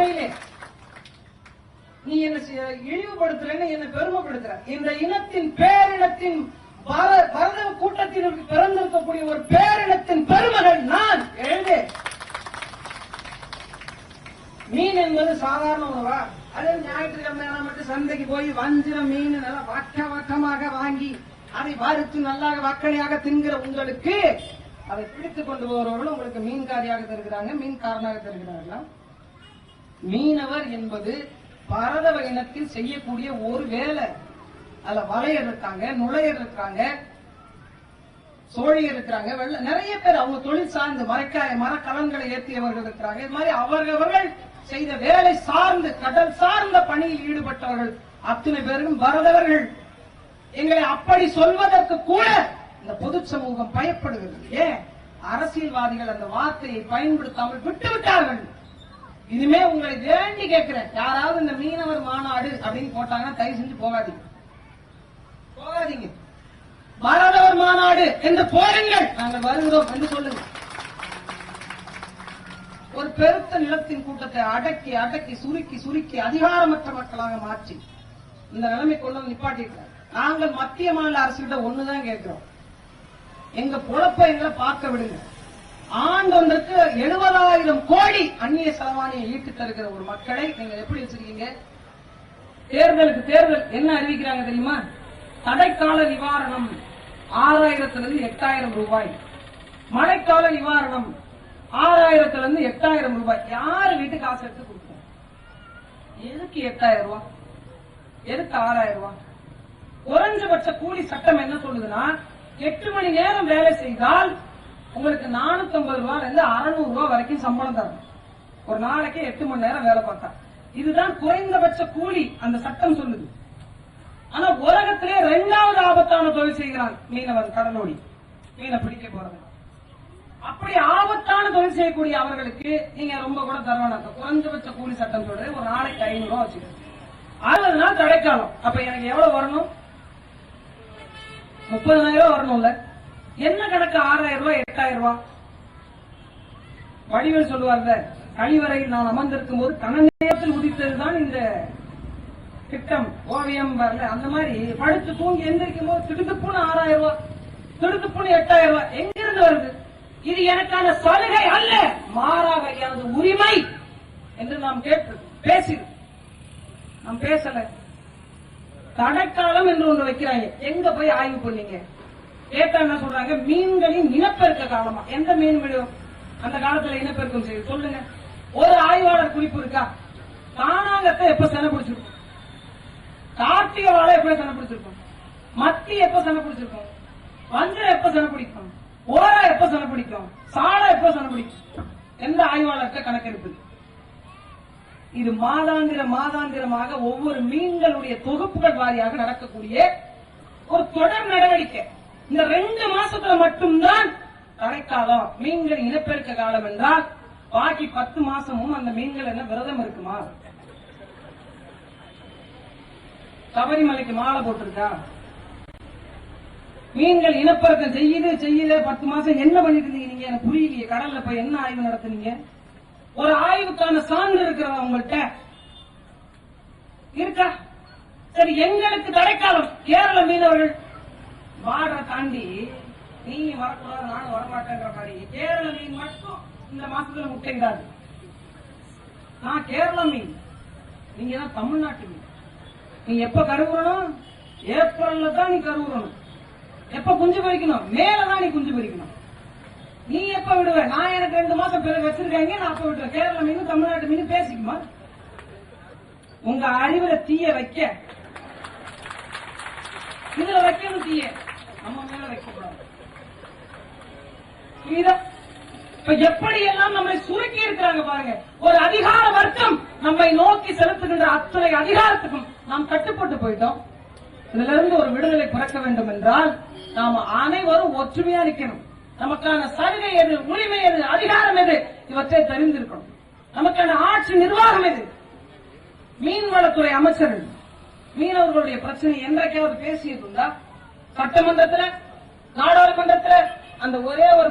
உண்மையிலே. நீ என்ன செய்ய- இழிவுபடுத்துறேன்னு என்ன பெருமைப்படுத்துற. இந்த இனத்தின் பேரினத்தின் பர- பரத கூட்டத்திற்கு பிறந்திருக்கக்கூடிய ஒரு பேரினத்தின் பெருமகள் நான். எழுது மீன் என்பது சாதாரண உணவா? அது ஞாயிற்றுக்கிழமை மட்டும் சந்தைக்கு போய் வஞ்சிர மீன் நல்லா வக்க வக்கமாக வாங்கி அதை வறுத்து நல்லாக வக்கனையாக தின்கிற உங்களுக்கு அதை பிடித்துக் கொண்டு போகிறவர்கள் உங்களுக்கு மீன்காரியாக தருகிறாங்க மீன்காரனாக தருகிறார்களா? மீனவர் என்பது பரதவ இனத்தில் செய்யக்கூடிய ஒரு வேலை. அதுல வலையர் இருக்காங்க நுழையர் இருக்காங்க சோழியர் இருக்கிறாங்க வெள்ள நிறைய பேர் அவங்க தொழில் சார்ந்து மரக்காய மரக்கலன்களை ஏற்றியவர்கள் இருக்கிறாங்க. இது மாதிரி அவரவர்கள் செய்த வேலை சார்ந்து கடல் சார்ந்த பணியில் ஈடுபட்டவர்கள் அத்தனை பேரும் பரதவர்கள். எங்களை அப்படி சொல்வதற்கு கூட இந்த பொது சமூகம் பயப்படுகிறது ஏன்? அரசியல்வாதிகள் அந்த வார்த்தையை பயன்படுத்தாமல் விட்டுவிட்டார்கள் இனிமே உங்களை வேண்டி கேட்கிறேன். யாராவது இந்த மீனவர் மாநாடு அப்படின்னு போட்டாங்கன்னா தயவு செஞ்சு போகாதீங்க. போகாதீங்க. மாணவர் மாநாடு என்று போருங்கள். நாங்கள் வருகிறோம் என்று சொல்லுங்க ஒரு பெருத்த நிலத்தின் கூட்டத்தை அடக்கி அடக்கி சுருக்கி சுருக்கி அதிகாரமற்ற மக்களாக மாற்றி இந்த நிலைமை கொண்டு வந்து நிப்பாட்டிருக்காங்க நாங்கள் மத்திய மாநில அரசுகிட்ட ஒண்ணுதான் கேட்கிறோம். எங்க பொழப்ப எங்களை பார்க்க விடுங்க. ஆண்டொன்றுக்கு எழுபதாயிரம் கோடி அந்நிய செலவாணியை ஈட்டு தருகிற ஒரு மக்களை நீங்க எப்படி வச்சிருக்கீங்க? தேர்தலுக்கு தேர்தல் என்ன அறிவிக்கிறாங்க தெரியுமா? தடைக்கால நிவாரணம் ஆறாயிரத்துல இருந்து எட்டாயிரம் ரூபாய். மழைக்கால நிவாரணம் ஆறாயிரத்துல இருந்து எட்டாயிரம் ரூபாய். யாரு வீட்டுக்கு காசு எடுத்து கொடுப்போம் எதுக்கு எட்டாயிரம் ரூபாய்? எதுக்கு ஆறாயிரம் ரூபாய்? குறைஞ்சபட்ச கூலி சட்டம் என்ன சொல்லுதுன்னா எட்டு மணி நேரம் வேலை செய்தால் உங்களுக்கு நானூத்தி ஐம்பது ரூபாயில இருந்து அறுநூறு ரூபாய் வரைக்கும் சம்பளம் தரணும். ஒரு நாளைக்கு எட்டு மணி நேரம் வேலை பார்த்தா. இதுதான் குறைந்தபட்ச கூலி அந்த சட்டம் சொல்லுது. ஆனா உலகத்திலே இரண்டாவது ஆபத்தான தொழில் செய்கிறான் மீனவன் கடலோடி. மீனை பிடிக்க போறது. அப்படி ஆபத்தான தொழில் செய்யக்கூடிய அவர்களுக்கு நீங்க ரொம்ப கூட தருவானாங்க குறைஞ்சபட்ச கூலி சட்டம் சொல்றது ஒரு நாளைக்கு ஐநூறு ரூபாய் வச்சுக்கோங்க. அறுபது நாள் தடைக்காலம் அப்ப எனக்கு எவ்வளவு வரணும்? முப்பதாயிரம் ரூபாய் வரணும்ல. என்ன கணக்கு ஆறாயிரம் ரூபாய் எட்டாயிரம் ரூபாய்? வடிவேல் சொல்லுவார்ல கழிவறையில் நான் அமர்ந்திருக்கும் போது கன நேரத்தில் உதித்ததுதான் இந்த திட்டம். ஓவியம் வரல அந்த மாதிரி படுத்து தூங்கி எந்திரிக்கும் போது திடுத்துப்புன்னு ஆறாயிரம் ரூபாய் திடுத்துப்புன்னு எட்டாயிரம் ரூபாய். எங்கிருந்து வருது? இது எனக்கான சலுகை அல்ல மாறாக எனது உரிமை என்று நாம் கேட்டு பேசி நாம் பேசல. தடைக்காலம் என்று ஒன்று வைக்கிறாங்க. எங்க போய் ஆய்வு பண்ணீங்க? கேட்டா என்ன சொல்றாங்க? மீன்களின் இனப்பெருக்க காலமா எந்த மீன் விடும்? அந்த காலத்துல இனப்பெருக்கம் செய்யுது சொல்லுங்க. ஒரு ஆய்வாளர் குறிப்பு இருக்கா? காணாங்கத்தை எப்ப சென பிடிச்சிருக்கும்? கார்த்திகை வாழை எப்ப சென பிடிச்சிருக்கும்? மத்தி எப்ப சென பிடிச்சிருக்கும்? வஞ்சம் எப்ப சென பிடிக்கும்? ஓரா எப்ப சென பிடிக்கும்? சாலை எப்ப சென பிடிக்கும்? எந்த ஆய்வாளர்கிட்ட கணக்கெடுப்பு இது மாதாந்திர மாதாந்திரமாக ஒவ்வொரு மீன்களுடைய தொகுப்புகள் வாரியாக நடக்கக்கூடிய ஒரு தொடர் நடவடிக்கை. இந்த ரெண்டு மாசத்துல மட்டும்தான் கரைக்காலம் மீன்கள் இனப்பெருக்க காலம் என்றால் பாக்கி பத்து மாசமும் அந்த மீன்கள் என்ன விரதம் இருக்குமா? சபரிமலைக்கு மாலை போட்டிருக்கா? மீன்கள் இனப்பெருக்கம் செய்யுது செய்யல பத்து மாசம் என்ன பண்ணிட்டு இருந்தீங்க நீங்க? எனக்கு புரியலையே கடல்ல போய் என்ன ஆய்வு நடத்துனீங்க? ஒரு ஆய்வுக்கான சான்று இருக்கிறதா உங்கள்கிட்ட இருக்கா? சரி எங்களுக்கு தடைக்காலம் கேரள மீனவர்கள் பார்டரை தாண்டி நீ வரக்கூடாது நானும் வரமாட்டேங்கிற மாதிரி. கேரள மீன் மட்டும் இந்த மாசத்துல முட்டைங்காது நான் கேரள மீன். நீங்க தான் தமிழ்நாட்டு மீன். நீ எப்ப கருவுறணும் ஏப்ரல்ல தான் நீ கருவுறணும் எப்ப குஞ்சு பொரிக்கணும்? மேல தான் நீ குஞ்சு பொரிக்கணும். நீ எப்ப விடுவ? நான் எனக்கு ரெண்டு மாசம் பிறகு வச்சிருக்காங்க நான் அப்ப விடுவேன் கேரள மீன் தமிழ்நாட்டு மீன் பேசிக்குமா? உங்க அறிவுல தீய வைக்க. இதுல வைக்கணும் தீய. நம்ம மேல வைக்கக்கூடாது புரியுதா? இப்ப எப்படி எல்லாம் நம்மை சுருக்கி இருக்கிறாங்க பாருங்க. ஒரு அதிகார வர்க்கம் நம்மை நோக்கி செலுத்துகின்ற அத்தனை அதிகாரத்துக்கும் நாம் கட்டுப்பட்டு போயிட்டோம். இதுல இருந்து ஒரு விடுதலை பிறக்க வேண்டும் என்றால் நாம் அனைவரும் ஒற்றுமையா நிற்கணும் நமக்கான சலுகை எது உரிமை எது அதிகாரம் எது இவற்றை தெரிந்திருக்கணும். நமக்கான ஆட்சி நிர்வாகம் எது? மீன்வளத்துறை அமைச்சர்கள். மீனவர்களுடைய பிரச்சனை என்றைக்காவது பேசியிருந்தா சட்டமன்றத்தில் நாடாளுமன்றத்தில் அந்த ஒரே ஒரு